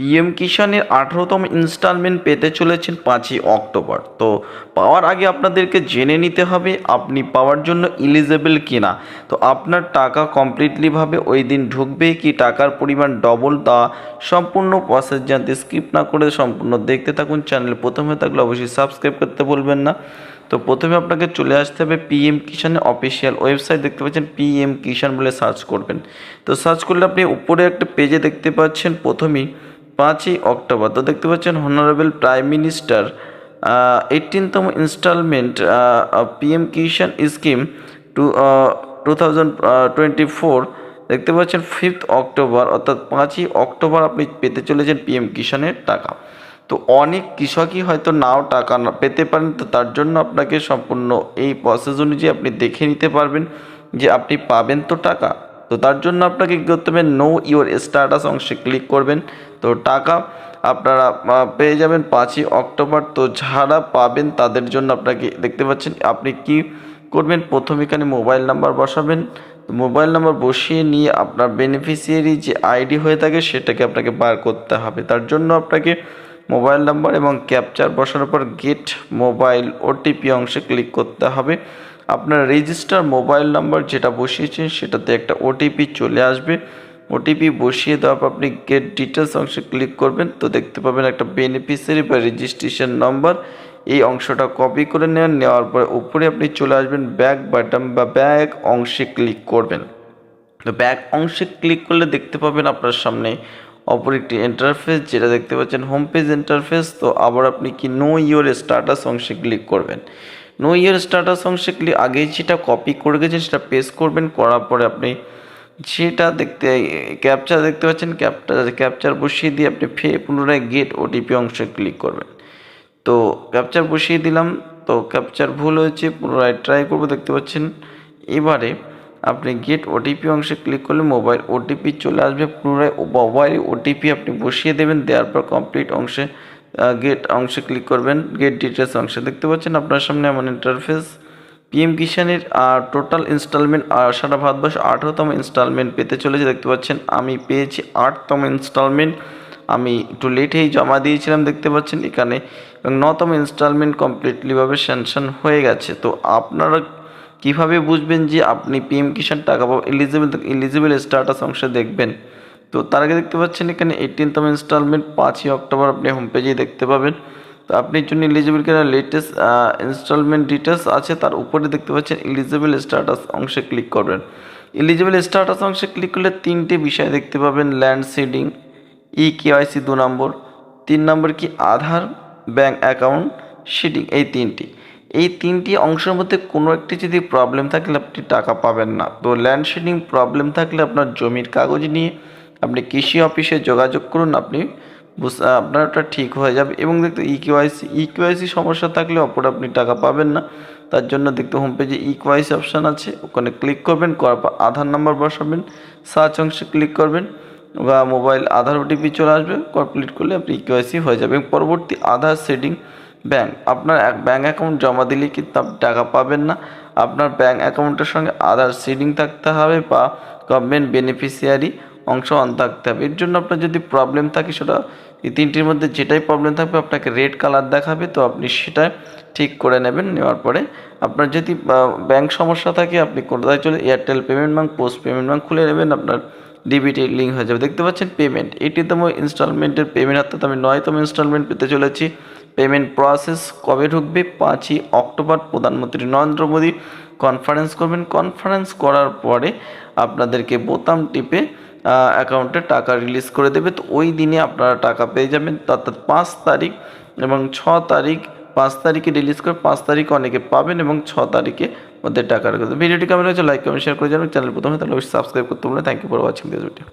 PM কিষাণের আঠেরোতম instalment পেতে চলেছেন পাঁচই অক্টোবর। তো পাওয়ার আগে আপনাদেরকে জেনে নিতে হবে, আপনি পাওয়ার জন্য ইলিজেবল কিনা। তো আপনার টাকা কমপ্লিটলিভাবে ওই দিন ঢুকবে কি টাকার পরিমাণ ডবল তা সম্পূর্ণ প্রসেস জানতে স্কিপ না করে সম্পূর্ণ দেখতে থাকুন। চ্যানেল প্রথমে থাকলে অবশ্যই সাবস্ক্রাইব করতে বলবেন না। তো প্রথমে আপনাকে চলে আসতে হবে পিএম কিষানের অফিসিয়াল ওয়েবসাইট দেখতে পাচ্ছেন পিএম কিষান বলে সার্চ করবেন। তো সার্চ করলে আপনি উপরে একটা পেজে দেখতে পাচ্ছেন। প্রথমেই পাঁচই অক্টোবর। তো দেখতে পাচ্ছেন honourable prime minister এইটিনতম instalment PM Kisan scheme two two thousand twenty four দেখতে পাচ্ছেন ফিফথ অক্টোবর, অর্থাৎ পাঁচই অক্টোবর আপনি পেতে চলেছেন পিএম কিষানের টাকা। তো অনেক কৃষকই হয়তো নাও টাকা না পেতে পারেন, তো তার জন্য আপনাকে সম্পূর্ণ এই প্রসেস অনুযায়ী আপনি দেখে নিতে পারবেন যে আপনি পাবেন তো টাকা। তো তার জন্য আপনাকে কী করতে হবে? নো ইওর স্ট্যাটাস অংশে ক্লিক করবেন। তো টাকা আপনারা পেয়ে যাবেন পাঁচই অক্টোবর। তো যারা পাবেন তাদের জন্য আপনাকে দেখতে পাচ্ছেন, আপনি কি করবেন? প্রথম এখানে মোবাইল নাম্বার বসাবেন। মোবাইল নাম্বার বসিয়ে নিয়ে আপনার বেনিফিশিয়ারি যে আইডি হয়ে থাকে সেটাকে আপনাকে বার করতে হবে। তার জন্য আপনাকে মোবাইল নাম্বার এবং ক্যাপচার বসানোর পর গেট মোবাইল ওটিপি অংশে ক্লিক করতে হবে। আপনার রেজিস্টার মোবাইল নাম্বার যেটা বসিয়েছেন সেটাতে একটা ওটিপি চলে আসবে। ওটিপি বসিয়ে দেওয়ার পর আপনি গেট ডিটেলস অংশে ক্লিক করবেন, তো দেখতে পাবেন একটা বেনিফিশিয়ারি বা রেজিস্ট্রেশন নাম্বার এই অংশটা কপি করে নেন, নেওয়ার পরে উপরে আপনি চলে আসবেন ব্যাক বাটন বা ব্যাক অংশে ক্লিক করবেন। তো ব্যাক অংশে ক্লিক করলে দেখতে পাবেন আপনার সামনে অপর একটি ইন্টারফেস যেটা দেখতে পাচ্ছেন হোম পেজ ইন্টারফেস তো আবার আপনি কি নো ইওর স্ট্যাটাস অংশে ক্লিক করবেন। নো ইওর স্ট্যাটাস অংশে ক্লিক আগে যেটা কপি করে গেছেন সেটা পেস্ট করবেন, করার পরে আপনি যেটা দেখতে ক্যাপচার দেখতে পাচ্ছেন ক্যাপচার ক্যাপচার বসিয়ে দিয়ে আপনি ফে, পুনরায় গেট ওটিপি অংশে ক্লিক করবেন। তো ক্যাপচার বসিয়ে দিলাম, তো ক্যাপচার ভুল হয়েছে, পুনরায় ট্রাই করব, দেখতে পাচ্ছেন। এবারে আপনি গেট ওটিপি অংশে ক্লিক করলে মোবাইল ওটিপি চলে আসবে, পুনরায় মোবাইল ওটিপি আপনি বসিয়ে দেবেন, দেওয়ার পর কমপ্লিট অংশে গেট অংশে ক্লিক করবেন গেট ডিটেলস অংশে। দেখতে পাচ্ছেন আপনার সামনে এমন ইন্টারফেস পিএম কিষানের টোটাল ইনস্টলমেন্ট সারা ভারতবর্ষ আঠেরোতম ইনস্টলমেন্ট পেতে চলেছে। দেখতে পাচ্ছেন, আমি পেয়েছি আটতম ইনস্টলমেন্ট আমি একটু লেটেই জমা দিয়েছিলাম, দেখতে পাচ্ছেন, এখানে এবং নতম ইনস্টলমেন্ট কমপ্লিটলিভাবে স্যাংশন হয়ে গেছে। তো আপনারা কীভাবে বুঝবেন যে আপনি পিএম কিষাণ টাকা পাবেন এলিজিবল এলিজিবল স্ট্যাটাস অংশে দেখবেন? তো তার আগে দেখতে পাচ্ছেন, এখানে এইটিনতম ইনস্টলমেন্ট পাঁচই অক্টোবর আপনি হোম পেজেই দেখতে পাবেন। তো আপনি জন্য এলিজিবল কিনা লেটেস্ট ইনস্টলমেন্ট ডিটেলস আছে, তার উপরে দেখতে পাচ্ছেন এলিজিবল স্ট্যাটাস অংশে ক্লিক করবেন। এলিজিবল স্ট্যাটাস অংশে ক্লিক করলে তিনটে বিষয় দেখতে পাবেন ল্যান্ড সিডিং ই কেওয়াইসি দু নম্বর, তিন নম্বর কি আধার ব্যাঙ্ক অ্যাকাউন্ট শিডিং এই তিনটি। এই তিনটি অংশের মধ্যে কোনো একটি যদি প্রবলেম থাকলে আপনি টাকা পাবেন না। তো ল্যান্ড শিডিং প্রবলেম থাকলে আপনার জমির কাগজ নিয়ে আপনি কৃষি অফিসে যোগাযোগ করুন, আপনি বুঝ- আপনার ওটা ঠিক হয়ে যাবে। এবং দেখতে ই কেওয়াইসি ই কেওয়াইসি সমস্যা থাকলে অপর আপনি টাকা পাবেন না। তার জন্য দেখতে হোম পেজে ই কেওয়াইসি অপশান আছে। ওখানে ক্লিক করবেন, করার পর আধার নাম্বার বসাবেন সার্চ অংশে ক্লিক করবেন বা মোবাইল আধার ওটিপি চলে আসবে। কমপ্লিট করলে আপনি কেওয়াইসি হয়ে যাবে। এবং পরবর্তী আধার সেটিং ব্যাঙ্ক আপনার এক ব্যাঙ্ক অ্যাকাউন্ট জমা দিলে কিন্তু আপনি টাকা পাবেন না। আপনার ব্যাঙ্ক অ্যাকাউন্টের সঙ্গে আধার সিডিং থাকতে হবে বা গভর্নমেন্ট বেনিফিশিয়ারি অংশ অন থাকতে হবে। এর জন্য আপনার যদি প্রবলেম থাকে সেটা এই তিনটির মধ্যে যেটাই প্রবলেম থাকবে আপনাকে রেড কালার দেখাবে, তো আপনি সেটা ঠিক করে নেবেন, নেওয়ার পরে আপনার যদি ব্যাংক সমস্যা থাকে, আপনি কোথায় চলে Airtel payment bank post payment bank খুলে নেবেন, আপনার ডিবিটি লিঙ্ক হয়ে যাবে। দেখতে পাচ্ছেন পেমেন্ট এইটিতম ইনস্টলমেন্টের পেমেন্ট অর্থাৎ আমি নয়তম ইনস্টলমেন্ট পেতে চলেছি। পেমেন্ট প্রসেস কবে ঢুকবে? পাঁচই অক্টোবর, প্রধানমন্ত্রী নরেন্দ্র মোদী কনফারেন্স করবেন। কনফারেন্স করার পরে আপনাদেরকে বোতাম টিপে অ্যাকাউন্টে টাকা রিলিজ করে দেবে। তো ওই দিনে আপনারা টাকা পেয়ে যাবেন। অর্থাৎ পাঁচ তারিখ এবং ছ তারিখ, পাঁচ তারিখে রিলিজ করে পাঁচ তারিখ অনেকে পাবেন এবং ছ তারিখে ওদের টাকা রেখে দেবেন ভিডিওটি কেমন হয়েছে লাইক কমেন্ট শেয়ার করে যাবেন চ্যানেল প্রথমে তাহলে অবশ্যই সাবস্ক্রাইব করতে বলে thank you for watching this